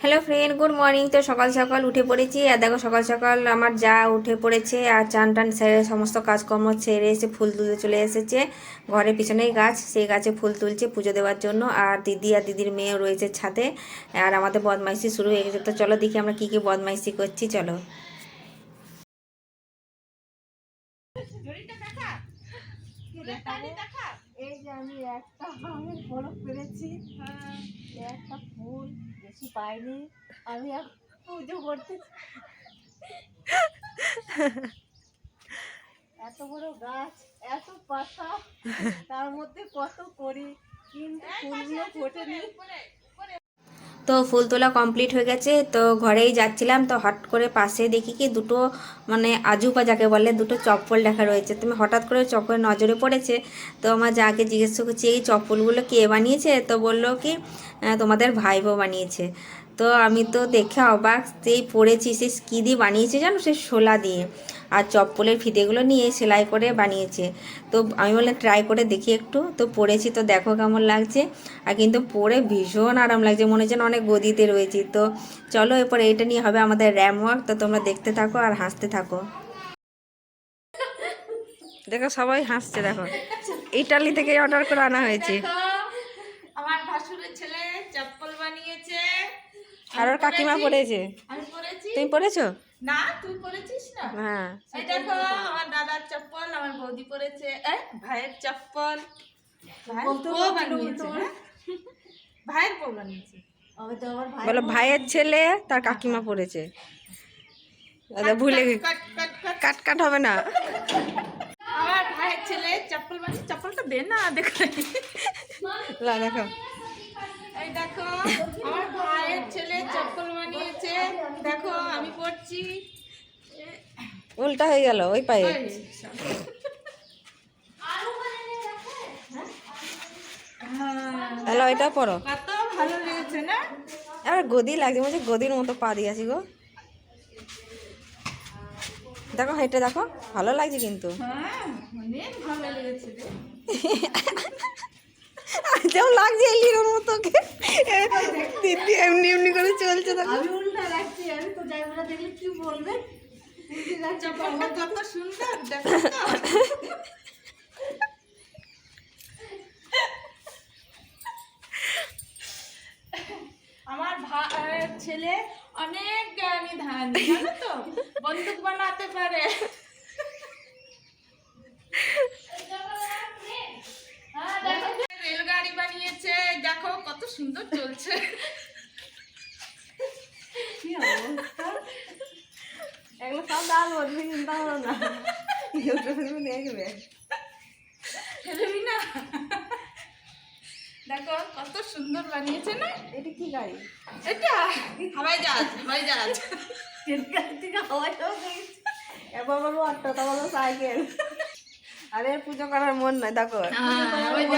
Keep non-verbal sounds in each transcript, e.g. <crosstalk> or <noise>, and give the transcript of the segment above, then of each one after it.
Hello friend good morning তো সকাল সকাল উঠে পড়েছি। আর দেখো সকাল সকাল আমার যা উঠে পড়েছে আর চান টান সেরে সমস্ত কাজকর্ম ছেড়ে এসে ফুল তুলতে চলে এসেছে। ঘরের পিছনেই গাছ, সেই গাছে ফুল তুলছে পুজো দেওয়ার জন্য। আর দিদি আর দিদির মেয়ে রয়েছে ছাদে। আর আমাদের বদমাইশি শুরু হয়ে গেছে। তো চলো দেখি আমরা কী কী বদমাইশি করছি, চলো। এই যে আমি একটা বরফ পেরেছি। একটা ফুল। বেশি পাইনি। আমি পুজো করতে এত বড় গাছ এত পাতা তার মধ্যে কত করি কিন্তু ফুলগুলো ফোটেনি তো ফুল তোলা কমপ্লিট হয়ে গেছে তো ঘরেই যাচ্ছিলাম তো হট করে পাশে দেখি কি দুটো মানে আজুপা যাকে বলে দুটো চপ্পল দেখা রয়েছে। তুমি হঠাৎ করে চপ্পল নজরে পড়েছে তো আমার যাকে জিজ্ঞেস করছি এই চপ্পলগুলো কে বানিয়েছে? তো বলল কি "আহ, তোমাদের ভাইবো বানিয়েছে। তো আমি তো দেখে অবাক সেই পড়েছি সে কী দিয়ে বানিয়েছে জানো? সে শোলা দিয়ে। আর চপ্পলের ফিতেগুলো নিয়ে সেলাই করে বানিয়েছে। তো আমি বললাম ট্রাই করে দেখি একটু। তো পড়েছি তো দেখো কেমন লাগছে। আর কিন্তু পরে ভীষণ আরাম লাগছে মনে হচ্ছে না অনেক গদিতে রয়েছি। তো চলো এরপর এইটা নিয়ে হবে আমাদের র্যাম ওয়ার্ক। তো তোমরা দেখতে থাকো আর হাসতে থাকো। দেখো সবাই হাসছে দেখো। ইটালি থেকে অর্ডার করে আনা হয়েছে আমার ভাসুরের ছেলে চপ্পল বানিয়েছে আর ওর কাকিমা পড়েছে। তুমি পড়েছো? না তুই পরেছিস না? হ্যাঁ। এই দেখো আমার দাদার চপ্পল আমার বৌদি পরেছে এ, ভাইয়ের চপ্পল। ভাইয়ের বউ বানিয়েছে হ্যাঁ? ভাইয়ের বউ বানিয়েছে। বলো ভাইয়ের ছেলে তার কাকিমা পড়েছে। দাদা ভুলে কাট কাট কাট কাট কাট হবে না। আমার ভাইয়ের ছেলে চপ্পল বানিয়েছে চপ্পলটা দে না দেখাই দেখো। এই দেখো আমার ভাইয়ের ছেলে চপ্পল বানিয়েছে দেখো আমি পড়ছি। উল্টা হয়ে গেল ওই পায়ে। হ্যাঁ, তাহলে ওইটা পড়ো কত ভালো লেগেছে না? আর গদি লাগছে হচ্ছে গদির মতো পা দিয়েছি গো। দেখো হেঁটে দেখো ভালো লাগছে কিন্তু। হ্যাঁ অনেক ভালো লেগেছে <laughs> যেমন লাগছে এলির মতো ওকে। দিদি এমনি এমনি করে চলছে আমি উল্টা রাখছি আমি তো ড্রাইভাররা দেখলে কি বলবে? সুন্দর আমার ছেলে অনেক জ্ঞানী ধান জানো তো? বন্দুক বানাতে পারে হ্যাঁ, দেখো, রেলগাড়ি বানিয়েছে। দেখো কত সুন্দর চলছে। কি অবস্থা? এগুলো সব ডাল বলবি চিন্তা করো না। ইউটিউবে দেখবে না দেখো কত সুন্দর বানিয়েছে না? এটা কি গাড়ি? এটা হাওয়াই জাহাজ হাওয়াই জাহাজ। গাড়ি থেকে এবার বলব অটো তা বলব সাইকেল। আরে পুজো করার মন নাই দেখো। হ্যাঁ, দেখো।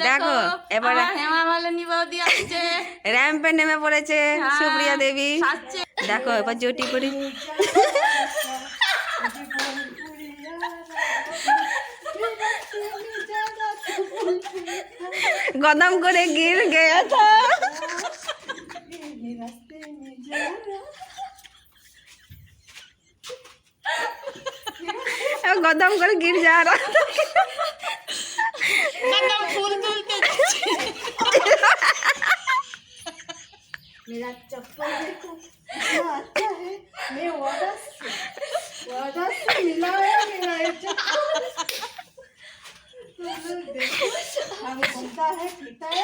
দেখো এবার আমার হেমা মালিনী বৌদি আসছে র্যাম্পে নেমে পড়েছে সুপ্রিয়া দেবী সাজছে দেখো এবার জটি করে গদম করে গির গয়া থা গদম कदम कर गिर जा रहा मतलब फूल तुलते मेरा चप्पल देखो अच्छा है, मैं वादा से वादा से मिला है मेरा ये चप्पल। तो देखो, हमें घूमता है, पीता है।